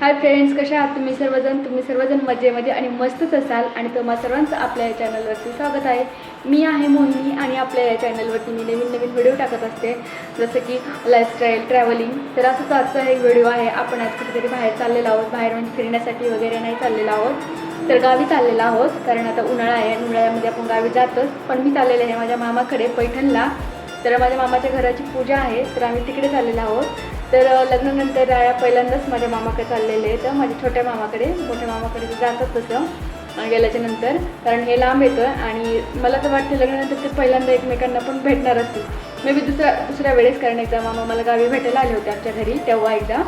Hi friends कशा आहात तुम्ही सर्वजण? तुम्ही सर्वजण मजेमध्ये आणि मस्तच असाल आणि तुम्हा सर्वांचं आपल्या या चॅनलवरती स्वागत आहे. मी आहे मोहिनी आणि आपल्या या चॅनलवरती मी नवीन नवीन व्हिडिओ टाकत असते. जसं की लाईफस्टाईल ट्रॅव्हलिंग तर असंच आजचा एक व्हिडिओ आहे. आपण आज कुठेतरी बाहेर चाललेलो आहोत. बाहेर म्हणजे फिरण्यासाठी वगैरे नाही चाललेलो आहोत. तर गावी चाललेलो आहोत. कारण आता उन्हाळा आहे. उन्हाळ्यामध्ये आपण गावी जातोच. पण मी चाललेले आहे. माझ्या मामाकडे पैठणला. तर माझ्या मामाच्या घराची पूजा आहे. तर आम्ही तिकडे चाललेलो आहोत. तर लग्नानंतर राया पहिल्यांदाच माझ्या मामाकडे चाललेले आहेत माझ्या छोट्या मामाकडे मोठ्या मामाकडे जातात तसं गेल्याच्यानंतर कारण हे लांब येतं आणि मला तर वाटतं लग्नानंतर ते पहिल्यांदा एकमेकांना पण भेटणार असतील. मे बी दुसऱ्या दुसऱ्या वेळेस कारण एकदा मामा मला गावी भेटायला आले होते आमच्या घरी तेव्हा एकदा.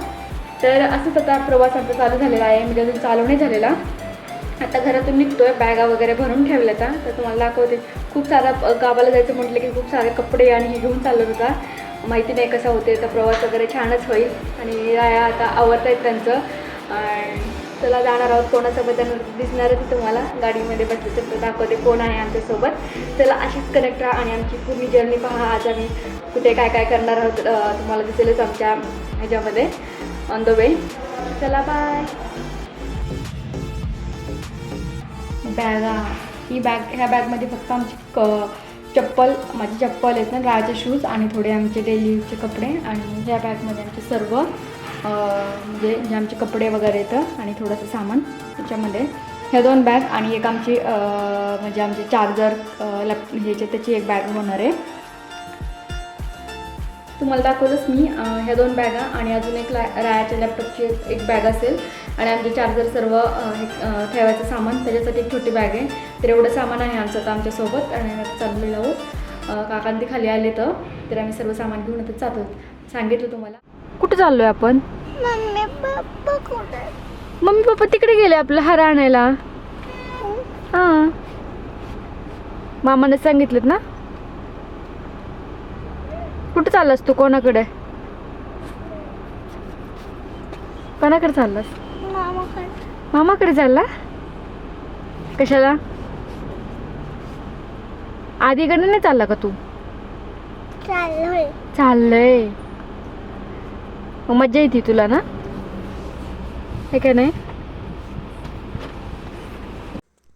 तर असंच आता प्रवास आमचा चालू झालेला आहे. म्हणजे अजून चालू नाही झालेला. आता घरातून निघतोय बॅगा वगैरे भरून ठेवल्या आता तर तुम्हाला दाखवते. खूप सारा गावाला जायचं म्हटलं की खूप सारे कपडे आणि हे घेऊन चालत होता. माहिती नाही कसं होते तर प्रवास वगैरे छानच होईल. आणि राया आता आवडत आहेत त्यांचं. आणि चला जाणार आहोत कोणासोबत जाणार दिसणारच आहे तुम्हाला. गाडीमध्ये बसले तर दाखवते कोण आहे आमच्यासोबत. चला अशीच कनेक्ट राहा आणि आमची पूर्ण जर्नी पहा. आज आम्ही कुठे काय काय करणार आहोत तुम्हाला दिसेलच आमच्या ह्याच्यामध्ये ऑन द वे चला बाय बॅगा. ही बॅग ह्या बॅगमध्ये फक्त आमची क चप्पल माझी चप्पल आहेत ना राहायचे शूज आणि थोडे आमचे डेली यूजचे कपडे आणि ह्या बॅगमध्ये आमचे सर्व म्हणजे जे आमचे कपडे वगैरे येतं आणि थोडंसं सामान त्याच्यामध्ये. ह्या दोन बॅग आणि एक आमची म्हणजे आमचे चार्जर लॅप ह्याच्या त्याची एक बॅग होणार आहे. तुम्हाला दाखवलंच मी ह्या दोन बॅगा आणि अजून एक ला रायाच्या लॅपटॉपची एक- बॅग असेल. आणि आमचे चार्जर सर्व हे ठेवायचं सामान त्याच्यासाठी एक छोटी बॅग आहे. तर एवढं सामान आहे आमचं आता आमच्यासोबत आणि चाललेलो आहोत काकांती खाली आले तर. तर आम्ही सर्व सामान घेऊन आता जातो सांगितलं तुम्हाला. कुठं चाललो आहे आपण? मम्मी पप्पा कुठे? मम्मी पप्पा तिकडे गेले आपलं हार आणायला. हां. मामाने सांगितलं ना? कुठं चाललास तू? कोणाकडे? कोणाकडे चाललास? मामाकडे. मामाकडे चालला? कशाला? आधीकडे नाही चालला का तू? चाललोय. चाललंय. मग मज्जा येते तुला ना? हे काय नाही?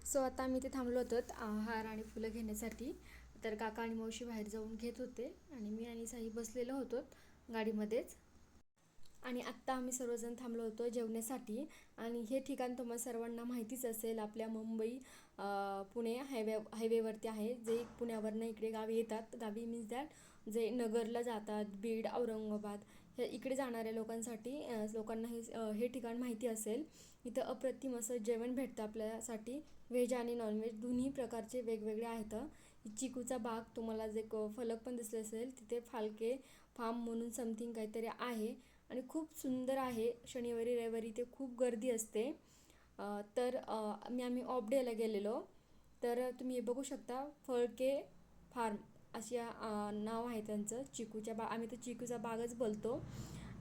सो आता आम्ही ते थांबलो होतो हार आणि फुलं घेण्यासाठी. तर काका आणि मावशी बाहेर जाऊन घेत होते आणि मी आणि साई बसलेलो होतो गाडीमध्येच. आणि आत्ता आम्ही सर्वजण थांबलो होतो जेवण्यासाठी. आणि हे ठिकाण तुम्हाला सर्वांना माहितीच असेल आपल्या मुंबई पुणे हायवे हायवेवरती आहे. जे पुण्यावरनं इकडे गावी येतात. गावी मीन्स दॅट जे नगरला जातात बीड औरंगाबाद हे इकडे जाणाऱ्या लोकांसाठी लोकांना हे हे ठिकाण माहिती असेल. इथं अप्रतिम असं जेवण भेटतं आपल्यासाठी. व्हेज आणि नॉनव्हेज दोन्ही प्रकारचे वेगवेगळे आहेत. चिकूचा बाग तुम्हाला जे क फलक पण दिसले असेल तिथे फालके फार्म म्हणून समथिंग काहीतरी आहे. आणि खूप सुंदर आहे. शनिवारी रविवारी इथे खूप गर्दी असते. तर मी आम्ही ऑबडेला ऑफ डेला गेलेलो. तर तुम्ही हे बघू शकता फळके फार्म अशी नाव आहे त्यांचं चिकूच्या बा आम्ही तर चिकूचा बागच बोलतो.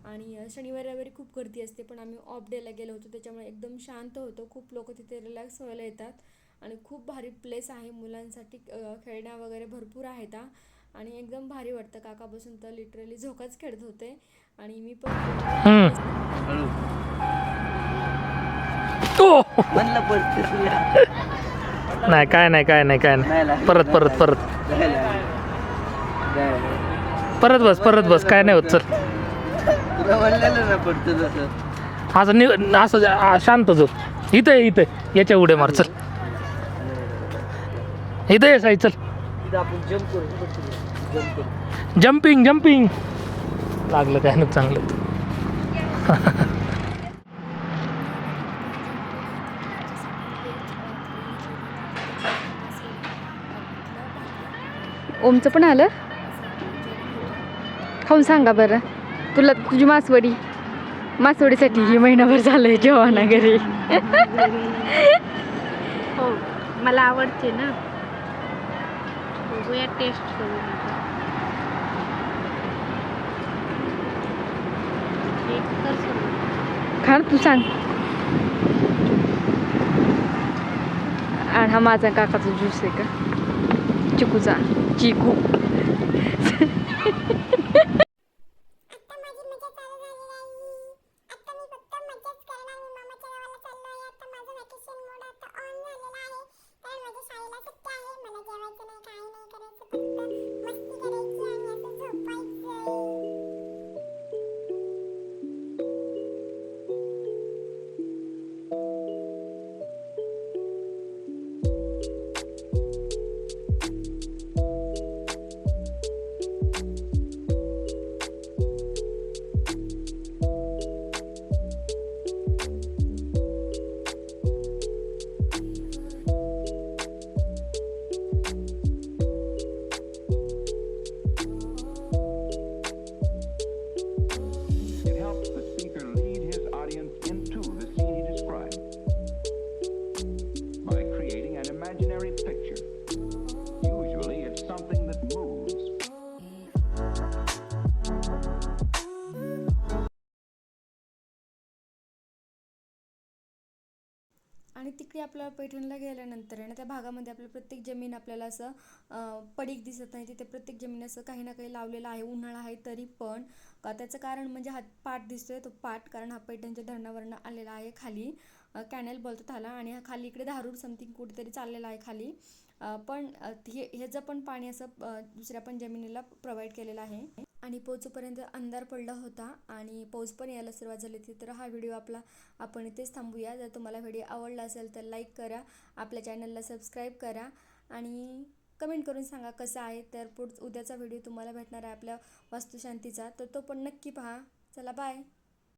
आणि शनिवारी रविवारी खूप गर्दी असते पण आम्ही ऑफ डेला गेलो होतो. त्याच्यामुळे एकदम शांत होतो. खूप लोक तिथे रिलॅक्स व्हायला येतात. आणि खूप भारी प्लेस आहे. मुलांसाठी खेळण्या वगैरे भरपूर आहेत आणि एकदम भारी वाटतं. काका बसून तर लिटरली झोकाच खेळत होते. आणि मी पण म्हणलं पडते तुला. नाही काय नाही काय नाही काय नाही. परत परत परत. परत बस परत बस. काय नाही होत चल. तुला म्हणलेलं ना पडतं तसं. असं नि असं आ- शांत जो इथं आहे, इथं. याच्या उड्या मार चल. इथं ये साई चल. इथं आपण जम्प करू जम्प करू. जम्पिंग जम्पिंग लागलं काय ना चांगलं. ओमचं पण आलं? खाऊन सांगा बरं. तुला तुझी मासवडी. मासवडीसाठी ही महिनाभर झालंय जेवणा घरी. हो मला आवडते ना. बघूया टेस्ट करून आता. एक तर सुरू. खा ना तू सांग आणि हा माझा काकाचा ज्यूस आहे का चिकूचा चिकू आणि तिकडे आपल्याला पैठणला गेल्यानंतर आहे ना त्या भागामध्ये आपल्या प्रत्येक जमीन आपल्याला असं पडीक दिसत नाही. तिथे प्रत्येक जमीन असं काही ना काही लावलेलं आहे उन्हाळा आहे तरी पण. का त्याचं कारण म्हणजे हा पाट दिसतोय तो पाट कारण हा पैठणच्या धरणावरनं आलेला आहे खाली. कॅनेल बोलतो त्याला आणि हा खाली इकडे धारूर समथिंग कुठेतरी चाललेला आहे खाली. पण हे ह्याचं पण पाणी असं दुसऱ्या पण जमिनीला प्रोव्हाइड केलेलं आहे. आणि पोचूपर्यंत अंधार पडला होता आणि पाऊस पण यायला सुरुवात झाली होती. तर हा व्हिडिओ आपला आपण इथेच थांबूया. जर तुम्हाला व्हिडिओ आवडला असेल तर लाईक करा आपल्या चॅनलला सबस्क्राईब करा आणि कमेंट करून सांगा कसं आहे. तर पुढ उद्याचा व्हिडिओ तुम्हाला भेटणार आहे आपल्या वास्तुशांतीचा. तर तो पण नक्की पहा. चला बाय